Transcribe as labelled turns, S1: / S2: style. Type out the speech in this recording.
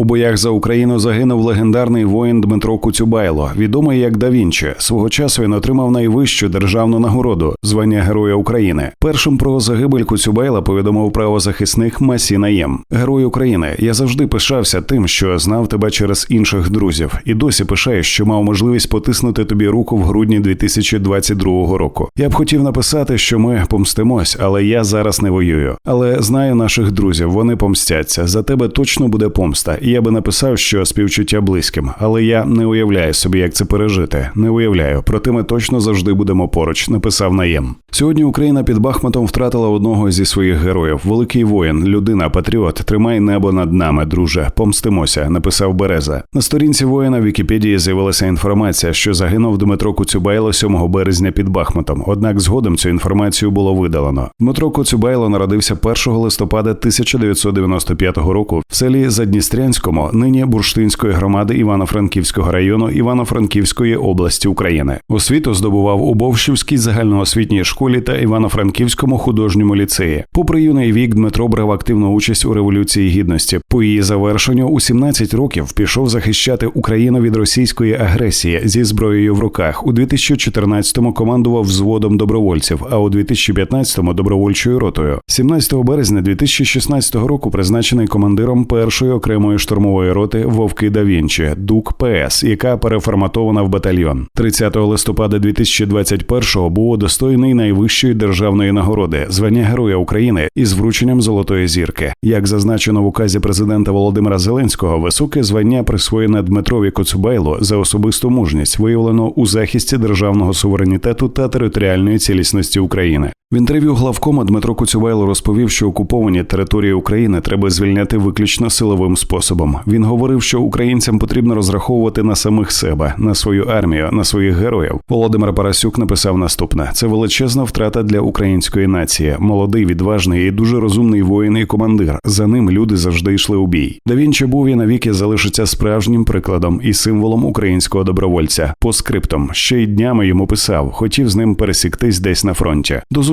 S1: У боях за Україну загинув легендарний воїн Дмитро Куцюбайло, відомий як Да Вінчі. Свого часу він отримав найвищу державну нагороду звання Героя України. Першим про загибель Куцюбайла повідомив правозахисник Масі Наєм. Герой України. Я завжди пишався тим, що знав тебе через інших друзів, і досі пишаюсь, що мав можливість потиснути тобі руку в грудні 2022 року. Я б хотів написати, що ми помстимось, але я зараз не воюю. Але знаю наших друзів, вони помстяться. За тебе точно буде помста. Я би написав, що співчуття близьким, але я не уявляю собі, як це пережити. Не уявляю. Проте ми точно завжди будемо поруч. Написав наєм. Сьогодні Україна під Бахмутом втратила одного зі своїх героїв. Великий воїн, людина, патріот. Тримай небо над нами, друже. Помстимося. Написав Береза. На сторінці воїна в Вікіпедії з'явилася інформація, що загинув Дмитро Куцюбайло 7 березня під Бахмутом. Однак згодом цю інформацію було видалено. Дмитро Коцюбайло народився 1 листопада 1995 року в селі Задністрянському, нині бурштинської громади Івано-Франківського району Івано-Франківської області України. Освіту здобував у Бовщівській загальноосвітній школі та Івано-Франківському художньому ліцеї. Попри юний вік, Дмитро брав активну участь у революції гідності. По її завершенню у 17 років пішов захищати Україну від російської агресії зі зброєю в руках. У 2014-му командував взводом добровольців, а у 2015-му добровольчою ротою. 17 березня 2016 року призначений командиром першої окремої штурмової роти Вовки да Вінчі ДУК ПС, яка переформатована в батальйон. 30 листопада 2021-го був удостоєний найвищої державної нагороди звання Героя України із врученням Золотої зірки. Як зазначено в указі президента Володимира Зеленського, високе звання присвоєне Дмитрові Коцюбайлу за особисту мужність виявлено у захисті державного суверенітету та територіальної цілісності України. В інтерв'ю главкома Дмитро Коцюбайло розповів, що окуповані території України треба звільняти виключно силовим способом. Він говорив, що українцям потрібно розраховувати на самих себе, на свою армію, на своїх героїв. Володимир Парасюк написав наступне: це величезна втрата для української нації. Молодий, відважний і дуже розумний воїн і командир. За ним люди завжди йшли у бій. Да Вінчі був і навіки залишиться справжнім прикладом і символом українського добровольця. По скриптам ще й днями йому писав, хотів з ним пересіктись десь на фронті. До